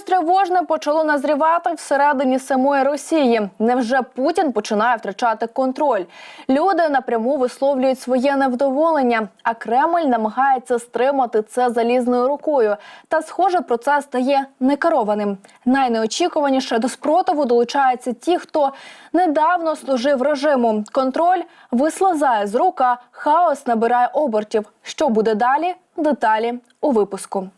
Щось тривожне почало назрівати всередині самої Росії. Невже Путін починає втрачати контроль? Люди напряму висловлюють своє невдоволення, а Кремль намагається стримати це залізною рукою. Та, схоже, процес стає некерованим. Найнеочікуваніше до спротиву долучаються ті, хто недавно служив режиму. Контроль вислизає з рук, хаос набирає обертів. Що буде далі? Деталі у випуску.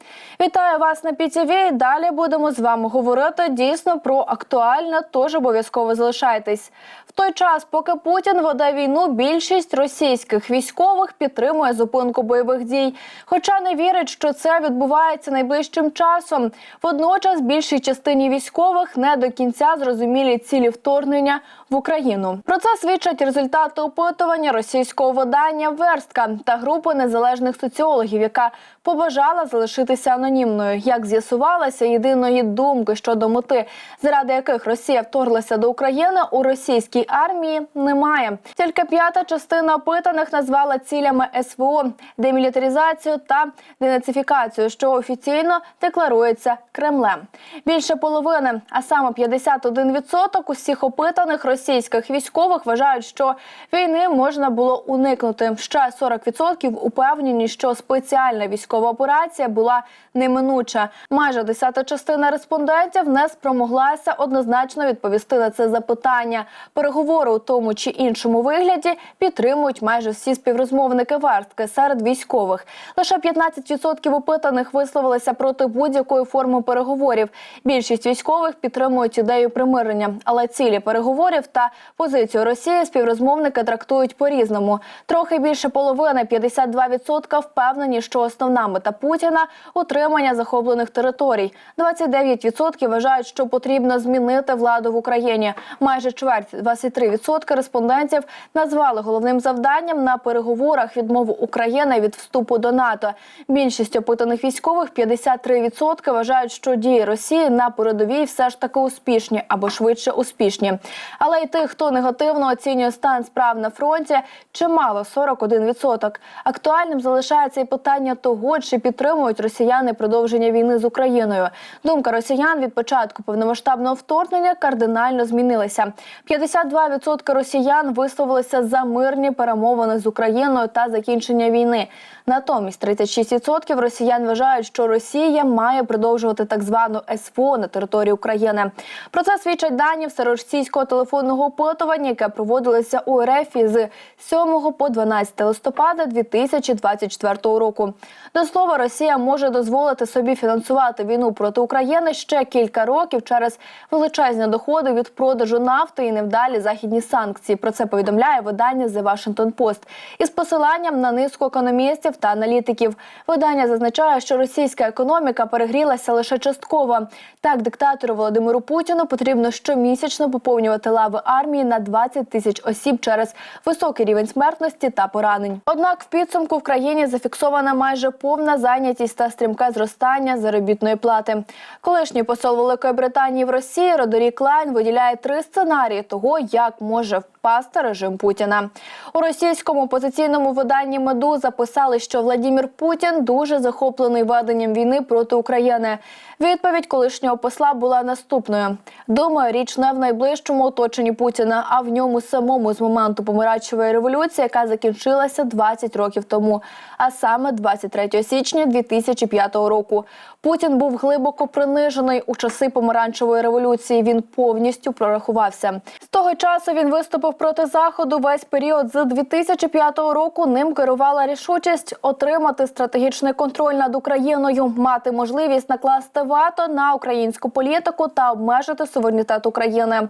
Вітаю вас на ПІТІВІ. Далі будемо з вами говорити дійсно про актуальне, тож обов'язково залишайтесь. В той час, поки Путін веде війну, більшість російських військових підтримує зупинку бойових дій, хоча не вірить, що це відбувається найближчим часом. Водночас більшій частині військових не до кінця зрозумілі цілі вторгнення в Україну. Про це свідчать результати опитування російського видання Верстка та групи незалежних соціологів, яка побажала залишитися анонімною. Як з'ясувалося, єдиної думки щодо мети, заради яких Росія вторглася до України, у російській армії немає. Тільки п'ята частина опитаних назвала цілями СВО демілітаризацію та денацифікацію, що офіційно декларується Кремлем. Більше половини, а саме 51% усіх опитаних російських військових вважають, що війни можна було уникнути. Ще 40% упевнені, що спеціальна військова операція була неминуча. Майже десята частина респондентів не спромоглася однозначно відповісти на це запитання. Переговори у тому чи іншому вигляді підтримують майже всі співрозмовники верстки серед військових. Лише 15% опитаних висловилися проти будь-якої форми переговорів. Більшість військових підтримують ідею примирення, але цілі переговорів та позицію Росії співрозмовники трактують по-різному. Трохи більше половини 52% впевнені, що основна мета Путіна утримання захоплених територій. 29% вважають, що потрібно змінити владу в Україні. Майже чверть 23% респондентів назвали головним завданням на переговорах відмову України від вступу до НАТО. Більшість опитаних військових 53% вважають, що дії Росії на передовій все ж таки успішні або швидше успішні. Але й тих, хто негативно оцінює стан справ на фронті, чимало 41%. Актуальним залишається і питання того, чи підтримують росіяни продовження війни з Україною. Думка росіян від початку повномасштабного вторгнення кардинально змінилася. 52% росіян висловилися за мирні перемовини з Україною та закінчення війни. Натомість 36% росіян вважають, що Росія має продовжувати так звану СВО на території України. Про це свідчать дані всеросійського телефонного опитування, яке проводилося у РФ з 7 по 12 листопада 2024 року. До слова, Росія може дозволити собі фінансувати війну проти України ще кілька років через величезні доходи від продажу нафти і невдалі західні санкції. Про це повідомляє видання The Washington Post із посиланням на низку економістів та аналітиків. Видання зазначає, що російська економіка перегрілася лише частково. Так, диктатору Володимиру Путіну потрібно щомісячно поповнювати лави армії на 20 тисяч осіб через високий рівень смертності та поранень. Однак в підсумку в країні зафіксована майже повна зайнятість та стрімке зростання заробітної плати. Колишній посол Великої Британії в Росії Родорік Лайн виділяє три сценарії того, як може впасти режим Путіна. У російському опозиційному виданні Меду записали, що Владімір Путін дуже захоплений веденням війни проти України. Відповідь колишнього посла була наступною: думаю, річ не в найближчому оточенні Путіна, а в ньому самому з моменту помирачевої революції, яка закінчилася 20 років тому, а саме 23 січня 2005 року. Путін був глибоко принижений у часи помаранчевої революції. Він повністю прорахувався. З того часу він виступив проти заходу. Весь період з 2005 року ним керувала рішучість отримати стратегічний контроль над Україною, мати можливість накласти вато на українську політику та обмежити суверенітет України.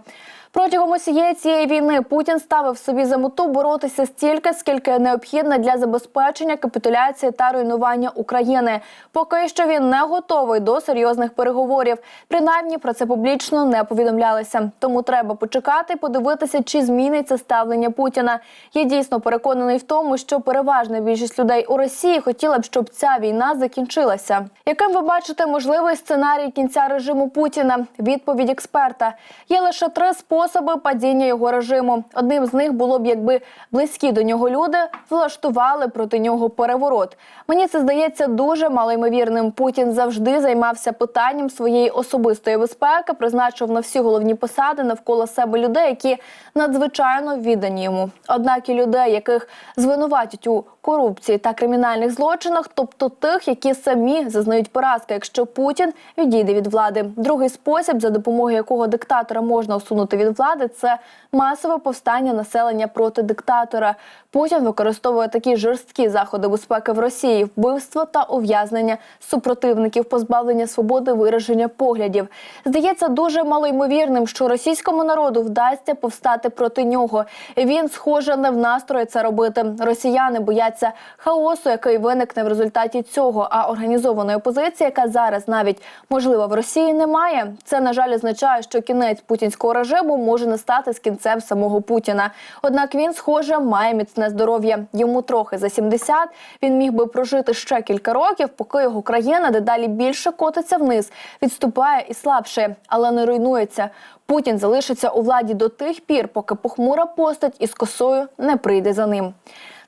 Протягом усієї цієї війни Путін ставив собі за мету боротися стільки, скільки необхідно для забезпечення капітуляції та руйнування України. Поки що він не готовий до серйозних переговорів. Принаймні про це публічно не повідомлялося. Тому треба почекати подивитися, чи зміниться зміниться ставлення Путіна. Я дійсно переконаний в тому, що переважна більшість людей у Росії хотіла б, щоб ця війна закінчилася. Яким ви бачите можливий сценарій кінця режиму Путіна? Відповідь експерта є лише три способи падіння його режиму. Одним з них було б, якби близькі до нього люди влаштували проти нього переворот. Мені це здається дуже малоймовірним. Путін завжди займався питанням своєї особистої безпеки, призначив на всі головні посади навколо себе людей, які надзвичайно віддані йому. Однак і людей, яких звинуватять у корупції та кримінальних злочинах, тобто тих, які самі зазнають поразки, якщо Путін відійде від влади. Другий спосіб, за допомогою якого диктатора можна усунути від влади, це масове повстання населення проти диктатора. Путін використовує такі жорсткі заходи безпеки в Росії: вбивство та ув'язнення супротивників, позбавлення свободи вираження поглядів. Здається, дуже малоймовірним, що російському народу вдасться повстати проти нього. Він, схоже, не в настрої це робити. Росіяни бояться хаосу, який виникне в результаті цього. А організованої опозиції, яка зараз навіть можливо в Росії немає. Це на жаль означає, що кінець путінського режиму може настати з кінцем самого Путіна. Однак він, схоже, має міцне здоров'я. Йому трохи за 70. Він міг би прожити ще кілька років, поки його країна дедалі більше котиться вниз, відступає і слабше, але не руйнується. Путін залишиться у владі до тих пір, поки похмура постать із косою не прийде за ним.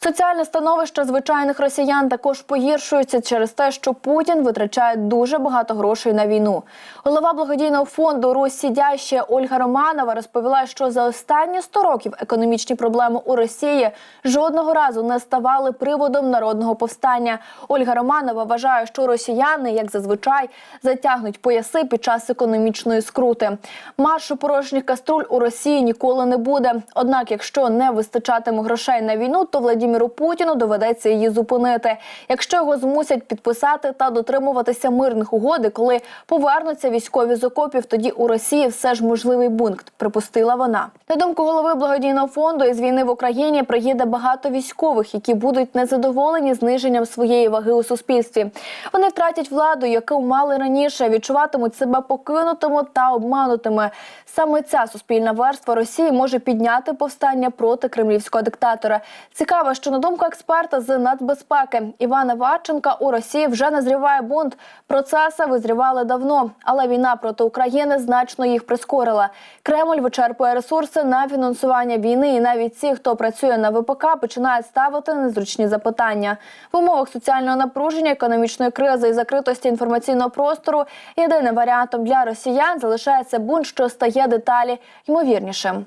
Соціальне становище звичайних росіян також погіршується через те, що Путін витрачає дуже багато грошей на війну. Голова благодійного фонду Русь Сідяще Ольга Романова розповіла, що за останні 100 років економічні проблеми у Росії жодного разу не ставали приводом народного повстання. Ольга Романова вважає, що росіяни, як зазвичай, затягнуть пояси під час економічної скрути. Маршу порожніх каструль у Росії ніколи не буде. Однак, якщо не вистачатиме грошей на війну, то Владіміру Путіну доведеться її зупинити. Якщо його змусять підписати та дотримуватися мирних угоди, коли повернуться військові з окопів, тоді у Росії все ж можливий пункт. Припустила вона. На думку голови благодійного фонду із війни в Україні приїде багато військових, які будуть незадоволені зниженням своєї ваги у суспільстві. Вони втратять владу, яку мали раніше, відчуватимуть себе покинутими та обманутими. Саме ця суспільна верства Росії може підняти повстання проти кремлівського диктатора. Цікаво, що на думку експерта з нацбезпеки Івана Варченка у Росії вже назріває бунт. Процеси визрівали давно, але війна проти України значно їх прискорила. Кремль вичерпує ресурси на фінансування війни, і навіть ті, хто працює на ВПК, починають ставити незручні запитання в умовах соціального напруження, економічної кризи і закритості інформаційного простору. Єдиним варіантом для росіян залишається бунт, що стає деталі ймовірнішим.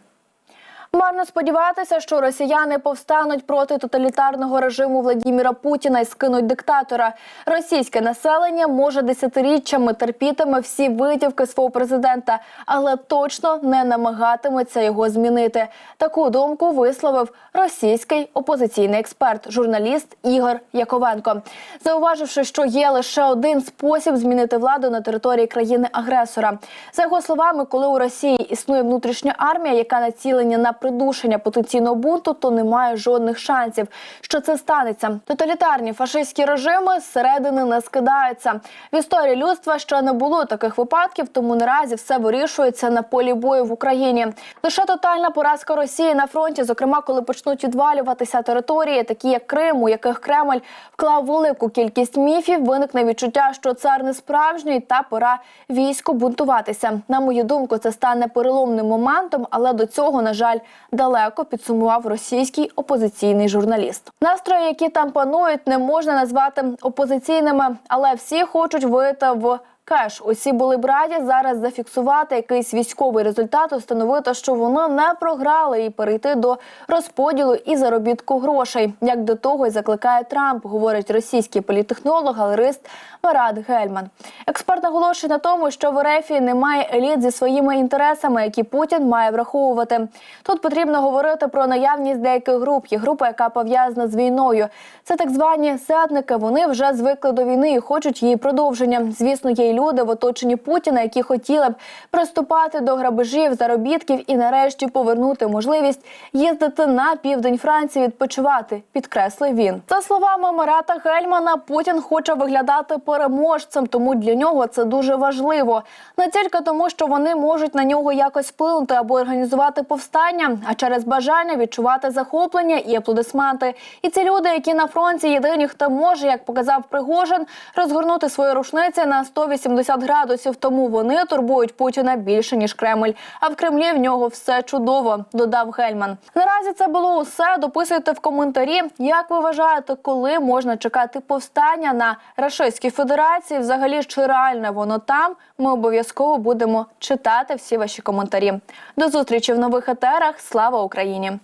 Марно сподіватися, що росіяни повстануть проти тоталітарного режиму Владіміра Путіна і скинуть диктатора. Російське населення може десятиріччями терпітиме всі витівки свого президента, але точно не намагатиметься його змінити. Таку думку висловив російський опозиційний експерт, журналіст Ігор Яковенко, зауваживши, що є лише один спосіб змінити владу на території країни-агресора. За його словами, коли у Росії існує внутрішня армія, яка націлення на придушення потенційного бунту, то немає жодних шансів, що це станеться. Тоталітарні фашистські режими зсередини не скидаються. В історії людства ще не було таких випадків, тому наразі все вирішується на полі бою в Україні. Лише тотальна поразка Росії на фронті, зокрема, коли почнуть відвалюватися території, такі як Крим, у яких Кремль вклав велику кількість міфів, виникне відчуття, що цар не справжній, та пора війську бунтуватися. На мою думку, це стане переломним моментом, але до цього, на жаль, далеко підсумував російський опозиційний журналіст. Настрої, які там панують, не можна назвати опозиційними, але всі хочуть вийти в. Кеш, усі були б раді зараз зафіксувати якийсь військовий результат, установити, що вони не програли і перейти до розподілу і заробітку грошей. Як до того й закликає Трамп, говорить російський політехнолог, галерист Марат Гельман. Експерт наголошує на тому, що в РФ немає еліт зі своїми інтересами, які Путін має враховувати. Тут потрібно говорити про наявність деяких груп. Є група, яка пов'язана з війною. Це так звані зедники. Вони вже звикли до війни і хочуть її продовження. Звісно, є люди в оточенні Путіна, які хотіли б приступати до грабежів, заробітків і нарешті повернути можливість їздити на південь Франції відпочивати. Підкреслив він. За словами Марата Гельмана, Путін хоче виглядати переможцем, тому для нього це дуже важливо. Не тільки тому, що вони можуть на нього якось вплинути або організувати повстання, а через бажання відчувати захоплення і аплодисменти. І ці люди, які на фронті єдині, хто може, як показав Пригожин, розгорнути свої рушниці на 180 градусів. Тому вони турбують Путіна більше ніж Кремль. А в Кремлі в нього все чудово, додав Гельман. Наразі це було усе. Дописуйте в коментарі, як ви вважаєте, коли можна чекати повстання на Рашистській Федерації. Взагалі, чи реальне воно там? Ми обов'язково будемо читати всі ваші коментарі. До зустрічі в нових етерах. Слава Україні!